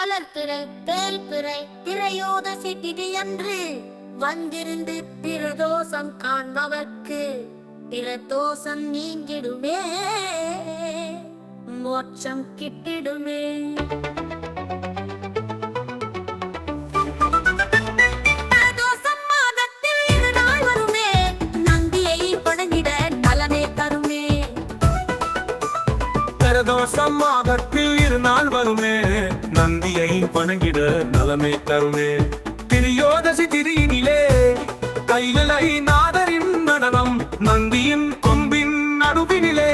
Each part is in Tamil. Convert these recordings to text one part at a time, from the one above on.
வளர்த்திரை திரையோத திரையோதசி என்று வந்திருந்து பிரதோஷம் காண்பவர்க்கு பிரதோஷம் நீங்கிடுமே மோட்சம் கிட்டிடுமே. பிரதோஷம் மாதத்தில் இருநாள் வருமே நந்தியை வணங்கிட நலமே தருமே. திரியோதசி திரியினிலே கைகளை நாதரின் நடனம் நந்தியின் கொம்பின் நடுவினிலே.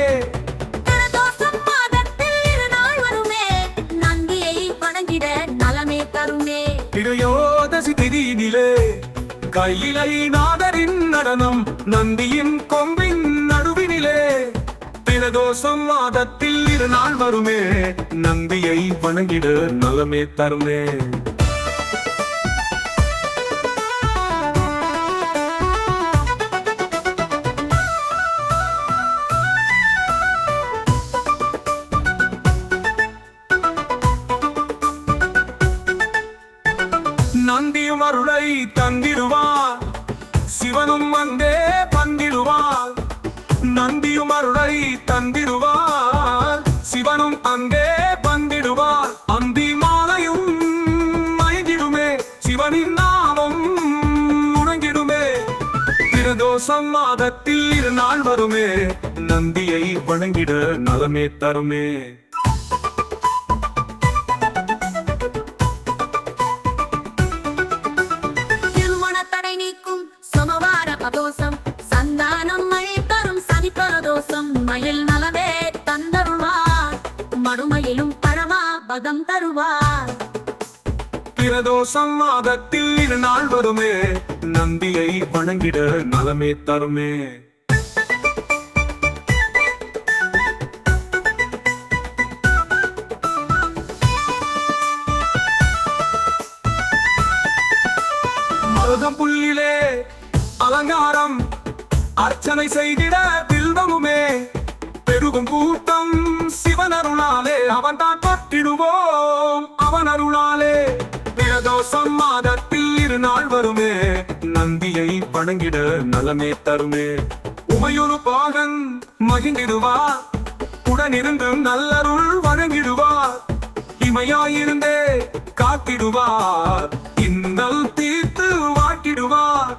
திரையோதசி திரியினிலே கையிலை நாதரின் நடனம் நந்தியின் கொம்பின் நடுவினிலே. பிரதோஷம் மாதத்தில் இரு நாள் வருமே நந்தியை வணங்கிட நலமே தருமே. நந்தியும் அருளை தந்திடுவார் சிவனும் வந்தே பந்திடுவார் நந்தியும் அருளை தந்திடுவார். சிவனும் அங்கே வந்திடுவார். அந்தி மாலையும் மயங்கிடுமே. சிவனின் நாமம் உணங்கிடுமே பிரதோஷம் மாதத்தில் இரு நாள் வருமே. நந்தியை வணங்கிட நலமே தருமே. மறுமையிலும் பரமா பதம் தருவார். பிரதோஷம் மாதத்தில் இரு நாள் வருமே நந்தியை வணங்கிட நலமே தருமே. மருதம் புல்லிலே அலங்காரம் அர்ச்சனை செய்திட பில்வமுமே பெருகும் கூட்டம் சிவன் அருளாலே அவன் தான் பற்றிடுவோம் அவன் அருளாலே பிரதோஷம் மாதத்தில் இரு நாள் வருமே. நந்தியை வணங்கிட நலமே தருமே. உமையொரு பாகன் மகிழ்ந்திடுவார் உடனிருந்து நல்லருள் வழங்கிடுவார் இமையாயிருந்தே காத்திடுவார். இன்னல் தீர்த்து வாட்டிடுவார்.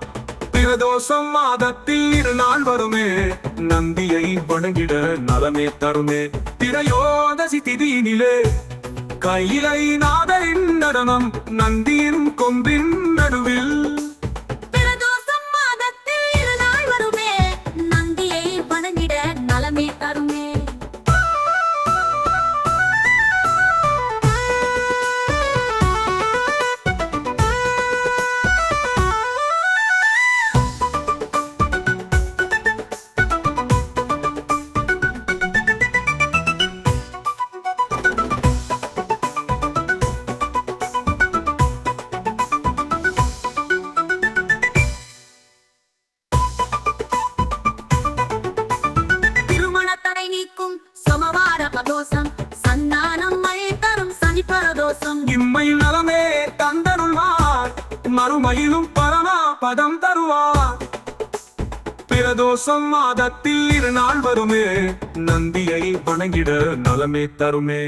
பிரதோஷம் மாதத்தில் இரு நாள் வருமே. நந்தியை வணங்கிட நலமே தருமே. திரையோதசி திதியினிலே. கையிலை நாதரின் நடனம் நந்தியின் கொம்பின் நடுவில். மறுமையிலும் பரமா பதம் தருவார். பிரதோஷம் மாதத்தில் இரு நாள் வருமே நந்தியை வணங்கிட நலமே தருமே.